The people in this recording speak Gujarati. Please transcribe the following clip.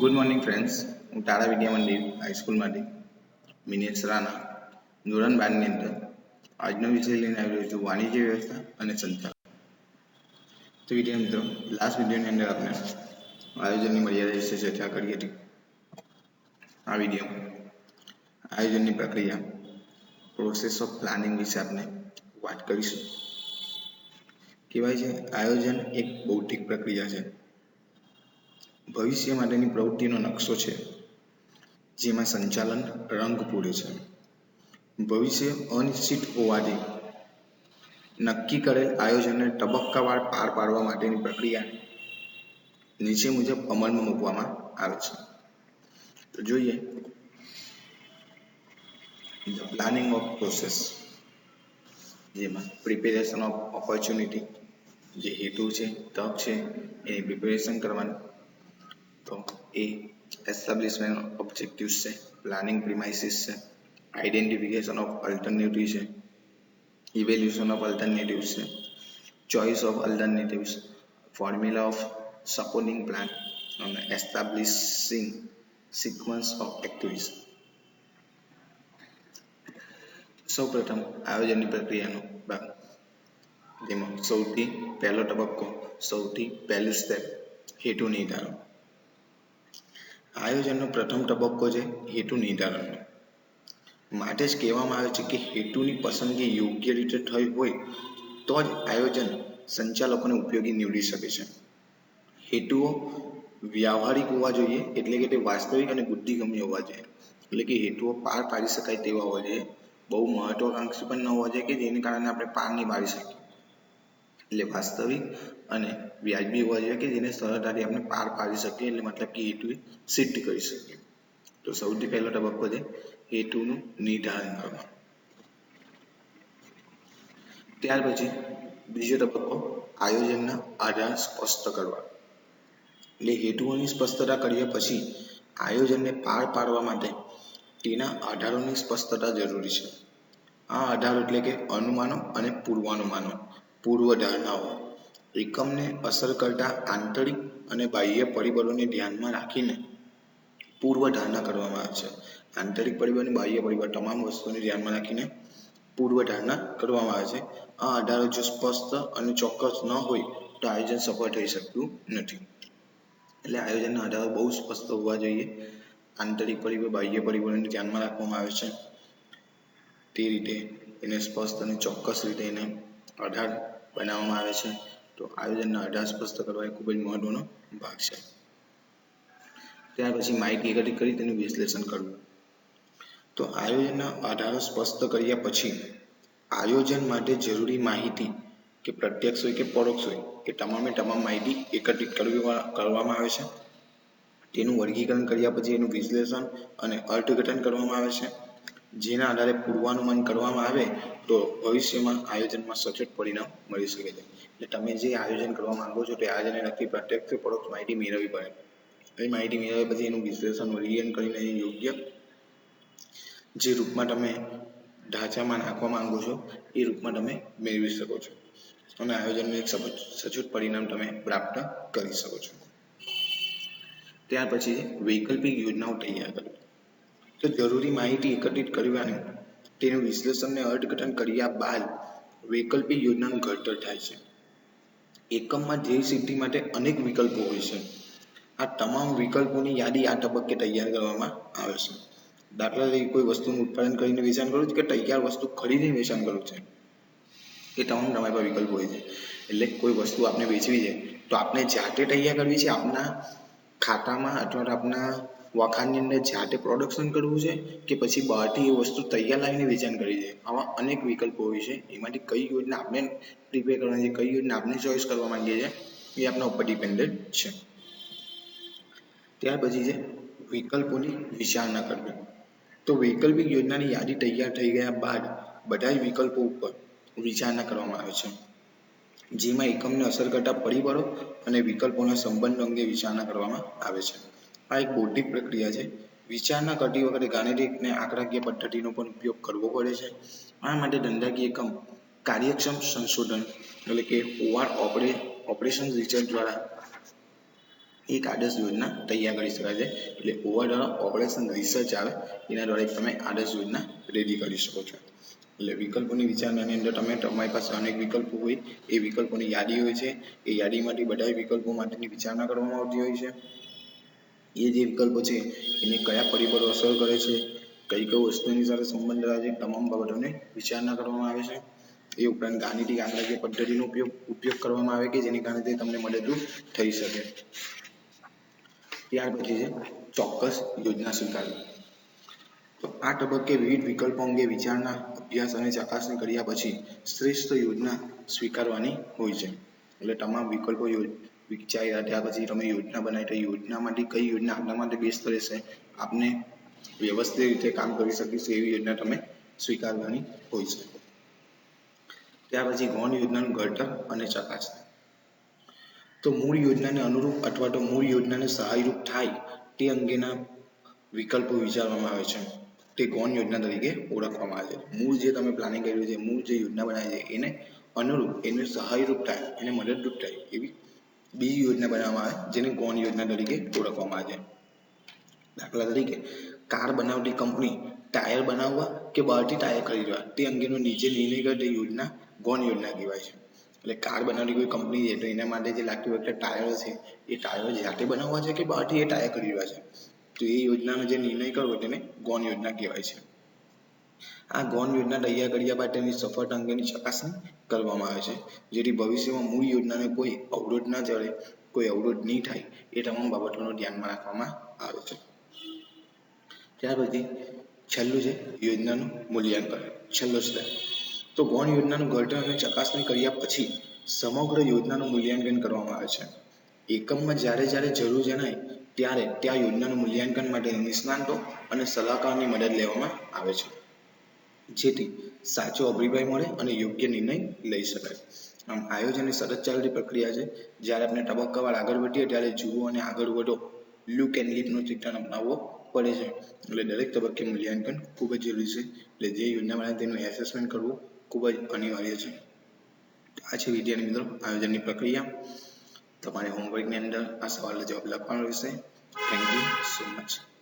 ગુડ મોર્નિંગ ફ્રેન્ડ્સ હું તારા વિદ્યા મંદિર હાઈસ્કૂલમાંથી મિનેશ રાણા, ધોરણ બારની અંદર. આજનો વિષય લઈને આવી રહ્યો છું વાણિજ્ય વ્યવસ્થા અને સંચાલન. તો વિદ્યા મિત્રો લાસ્ટ વિડીયોની અંદર આપણે આયોજનની મર્યાદા વિશે ચર્ચા કરી હતી. આ વીડિયો આયોજનની પ્રક્રિયા પ્રોસેસ ઓફ પ્લાનિંગ વિશે આપણે વાત કરીશું. કહેવાય છે, આયોજન એક બૌદ્ધિક પ્રક્રિયા છે. ભવિષ્ય માટેની પ્રવૃત્તિનો નકશો છે, જેમાં સંચાલન રંગ પૂરે છે. ભવિષ્ય અનિશ્ચિત હોવાથી નક્કી કરેલ આયોજનને તબક્કાવાર પાર પાડવા માટેની પ્રક્રિયા નીચે મુજબ અમલમાં મૂકવામાં આવે છે. તો જોઈએ ધ પ્લાનિંગ ઓફ પ્રોસેસ, જેમાં પ્રિપેરેશન ઓફ ઓપોર્ચ્યુનિટી જે હેતુ છે, તક છે, એની પ્રિપેરેશન કરવાની તો એ એસ્ટાબ્લિશમેન્ટ ઓબ્જેક્ટિવ્સ છે પ્લાનિંગ પ્રિમાઇસીસ છે આઈડેન્ટિફિકેશન ઓફ અલ્ટરનેટિવ છે ઇવેલ્યુશન ઓફ અલ્ટરનેટિવ્સ છે choice of alternatives formula of supporting plan અને એસ્ટાબ્લિશિંગ સિક્વન્સ ઓફ એક્ટિવિટીઝ સૌપ્રથમ આયોજનની પ્રક્રિયાનો ભાગ. જેમાં સૌથી પહેલો તબક્કો, સૌથી પહેલું સ્ટેપ હેતુ નિર્ધારણ. આયોજનનો પ્રથમ તબક્કો છે હેતુ નિર્ધારણનો. માટે જ કહેવામાં આવે છે કે હેતુની પસંદગી યોગ્ય રીતે થઈ હોય તો જ આયોજન સંચાલકોને ઉપયોગી નીવડી શકે છે. હેતુઓ વ્યાવહારિક હોવા જોઈએ એટલે કે તે વાસ્તવિક અને બુદ્ધિગમ્ય હોવા જોઈએ. એટલે કે હેતુઓ પાર પાડી શકાય તેવા હોવા જોઈએ. બહુ મહત્વાકાંક્ષી પણ ન હોવા જોઈએ કે જેને કારણે આપણે પાર નહીં પાડી શકીએ. એટલે વાસ્તવિક અને વ્યાજબી હોવા જોઈએ કે જેને સરળતાથી આપણે પાર પાડી શકીએ એટલે મતલબ કે હેતુ સિદ્ધ કરી શકીએ. તો સૌથી પહેલો તબક્કો છે હેતુનું નિર્ધારણ કરવા ત્યાર પછી બીજો તબક્કો આયોજનના આધાર સ્પષ્ટ કરવા. એટલે હેતુઓની સ્પષ્ટતા કર્યા પછી આયોજનને પાર પાડવા માટે તેના આધારોની સ્પષ્ટતા જરૂરી છે. આ આધારો એટલે કે અનુમાનો અને પૂર્વાનુમાનો. પૂર્વ ધારણાઓ. એકમને અસર કરતા આંતરિક અને બાહ્ય પરિબળોને ધ્યાનમાં રાખીને પૂર્વ ધારણા કરવામાં આવે છે. આંતરિક પરિબળ અને બાહ્ય પરિબળ તમામ વસ્તુઓને ધ્યાનમાં રાખીને પૂર્વ ધારણા કરવામાં આવે છે. આ આધારો જો સ્પષ્ટ અને ચોક્કસ ન હોય તો આયોજન સફળ થઈ શકતું નથી. એટલે આયોજનના આધારો બહુ સ્પષ્ટ હોવા જોઈએ. આંતરિક પરિબળ, બાહ્ય પરિબળોને ધ્યાનમાં રાખવામાં આવે છે. તે રીતે એને સ્પષ્ટ અને ચોક્કસ રીતે એને આધાર બનાવવામાં આવે છે. તો આયોજનના અઢાર સ્પષ્ટ કરવા એ ખૂબ જ મહત્વનો ભાગ છે. ત્યાર પછી માહિતી એકત્રિત કરી તેનું વિશ્લેષણ કરવું. તો આયોજનના આધારો સ્પષ્ટ કર્યા પછી આયોજન માટે જરૂરી માહિતી કે પ્રત્યક્ષ હોય કે પરોક્ષ હોય એ તમામે તમામ માહિતી એકત્રિત કરવી, કરવામાં આવે છે. તેનું વર્ગીકરણ કર્યા પછી એનું વિશ્લેષણ અને અર્થઘટન કરવામાં આવે છે. જેના આધારે પૂર્વાનુમાન કરવામાં આવે તો ભવિષ્યમાં આયોજનમાં સચોટ પરિણામ મળી શકે છે. એટલે તમે જે આયોજન કરવા માંગો છો તે આયોજનને લગતી પ્રત્યક્ષ પરોક્ષ માહિતી મેળવવી પડે. એ માહિતી મેળવ્યા પછી એનું વિશ્લેષણ વર્ગીકરણ કરીને યોગ્ય જે રૂપમાં તમે ઢાંચામાં નાખવા માંગો છો એ રૂપમાં તમે મેળવી શકો છો. અને આયોજનનું એક સચોટ પરિણામ તમે પ્રાપ્ત કરી શકો છો. ત્યાર પછી વૈકલ્પિક યોજનાઓ તૈયાર કરવી તો જરૂરી માહિતી એકત્રિત કરવાની, તેનું વિશ્લેષણને અર્થઘટન કર્યા બાદ વૈકલ્પિક યોજનાનું ઘડતર થાય છે. એકમમાં ધ્યેય સિદ્ધિ માટે અનેક વિકલ્પો હોય છે. આ તમામ વિકલ્પોની યાદી આ તબક્કે તૈયાર કરવામાં આવે છે. દાખલા તરીકે કોઈ વસ્તુનું ઉત્પાદન કરીને વેચાણ કરવું છે કે તૈયાર વસ્તુ ખરીદીને વેચાણ કરવું છે? એ તમામ તમારી પાસે વિકલ્પ હોય છે. એટલે કોઈ વસ્તુ આપણે વેચવી છે, તો આપણે જાતે તૈયાર કરવી છે? આપણા ખાતામાં અથવા તો આપણા વખાણની અંદર જાતે પ્રોડક્શન કરવું છે કે પછી બહારથી એ વસ્તુ તૈયાર લાવીને વેચાણ કરી છે? આવા અનેક વિકલ્પો હોય છે. એમાંથી કઈ યોજના આપણે પ્રિપેર કરવાની છે? કઈ યોજના આપણે ચોઈસ કરવા માંગીએ છીએ? એ આપણા ઉપર ડિપેન્ડન્ટ છે. ત્યાર પછી છે વિકલ્પોની વિચારણા કરવી. તો વૈકલ્પિક યોજનાની યાદી તૈયાર થઈ ગયા બાદ બધા જ વિકલ્પો ઉપર વિચારણા કરવામાં આવે છે. જેમાં એકમને અસર કરતા પરિબળો અને વિકલ્પોના સંબંધો અંગે વિચારણા કરવામાં આવે છે. આ એક બૌદ્ધિક પ્રક્રિયા છે. વિચારણા કરતી વખતે ગાણિતિક અને આંકડાકીય પદ્ધતિનો પણ ઉપયોગ કરવો પડે છે. આ માટે ધંધાકીય એકમ કાર્યક્ષમ સંશોધન એટલે કે ઓઆર ઓપરેશન રિસર્ચ દ્વારા એક આદર્શ યોજના તૈયાર કરી શકાય છે. એટલે ઓવરઓલ ઓપરેશન રિસર્ચ આવે, એના દ્વારા તમે આદર્શ યોજના રેડી કરી શકો છો. એટલે વિકલ્પોની વિચારણાની અંદર તમે, તમારી પાસે અનેક વિકલ્પો હોય, એ વિકલ્પોની યાદી હોય છે. એ યાદીમાંથી બધા વિકલ્પો માટેની વિચારણા કરવામાં આવતી હોય છે. એ જે વિકલ્પો છે. એને કયા પરિબળો અસર કરે છે? કઈ કઈ વસ્તુની સાથે સંબંધ ધરાવે છે? તમામ બાબતોને વિચારણા કરવામાં આવે છે. એ ઉપરાંત ગાણિતિક આંકડાકીય પદ્ધતિનો ઉપયોગ ઉપયોગ કરવામાં આવે કે જેની કારણે તે તમને મદદરૂપ થઈ શકે. ત્યાર પછી છે ચોક્કસ યોજના સ્વીકારવી. તો આ તબક્કે વિવિધ વિકલ્પો અંગે વિચારણા, અભ્યાસ અને ચકાસણી કર્યા પછી શ્રેષ્ઠ યોજના સ્વીકારવાની હોય છે. એટલે તમામ વિકલ્પો વિચાર્યા ત્યાર પછી તમે યોજના બનાવી તો યોજનામાંથી કઈ યોજના આપના માટે બેસ્ટ રહેશે? આપને વ્યવસ્થિત રીતે કામ કરી શકીશું એવી યોજના તમે સ્વીકારવાની હોય છે. ત્યાર પછી ગૌણ યોજનાનું ઘડતર અને ચકાસણી. તો મૂળ યોજનાને અનુરૂપ અથવા તો મૂળ યોજનાને સહાયરૂપ થાય તે અંગેના વિકલ્પો વિચારવામાં આવે છે. તે ગૌણ યોજના તરીકે ઓળખવામાં આવે છે. મૂળ જે તમે પ્લાનિંગ કર્યું છે, મૂળ જે યોજના બનાવી છે, એને અનુરૂપ, એને સહાયરૂપ થાય, એને મદદરૂપ થાય એવી બીજી યોજના બનાવવામાં આવે જેને ગૌણ યોજના તરીકે ઓળખવામાં આવે છે. દાખલા તરીકે, કાર બનાવતી કંપની ટાયર બનાવવા કે બહારથી ટાયર ખરીદવા, તે અંગેનો નીચે નિર્ણય કરે તે યોજના ગૌણ યોજના કહેવાય છે. એટલે કાર બનાવતી કોઈ કંપની છે, તો એના માટે જે લાગતી વખતે ટાયર છે, એ ટાયર જાતે બનાવવા છે કે બહારથી એ ટાયર ખરીદવા છે? તો એ યોજનાનો જે નિર્ણય કરવો, તેને ગૌણ યોજના કહેવાય છે. આ ગૌણ યોજના તૈયાર કર્યા માટેની સફળતા અંગેની ચકાસણી કરવામાં આવે છે, જેથી ભવિષ્યમાં મૂળ યોજનાને કોઈ અવરોધ ના ચડે કોઈ અવરોધ નહીં થાય એ તમામ બાબતોનું ધ્યાનમાં રાખવામાં આવે છે. ત્યાર પછી છેલ્લું છે યોજનાનું મૂલ્યાંકન, છેલ્લો સ્ટેપ તો ગૌણ યોજનાનું ઘડતર અને ચકાસણી કર્યા પછી સમગ્ર યોજનાનું મૂલ્યાંકન કરવામાં આવે છે. એકમમાં જ્યારે જ્યારે જરૂર જણાય ત્યારે ત્યાં યોજનાનું મૂલ્યાંકન માટે નિષ્ણાતો અને સલાહકારની મદદ લેવામાં આવે છે. જેથી સાચો અભિપ્રાય મળે અને યોગ્ય નિર્ણય લઈ શકાય. આમ આયોજન એ સતત ચાલતી પ્રક્રિયા છે. જ્યારે આપણે તબક્કાવાર આગળ વધીએ ત્યારે જુઓ અને આગળ વધો. લુક એન્ડ લીડનો ચિત્રણ અપનાવવો પડે છે. એટલે દરેક તબક્કે મૂલ્યાંકન ખૂબ જ જરૂરી છે. એટલે જે યોજના બનાવે તેનું એસેસમેન્ટ કરવું ખૂબ જ અનિવાર્ય છે. આ છે વિદ્યાર્થી મિત્રો આયોજનની પ્રક્રિયા. તમારે હોમવર્કની અંદર આ સવાલનો જવાબ લખવાનો રહેશે. Thank you so much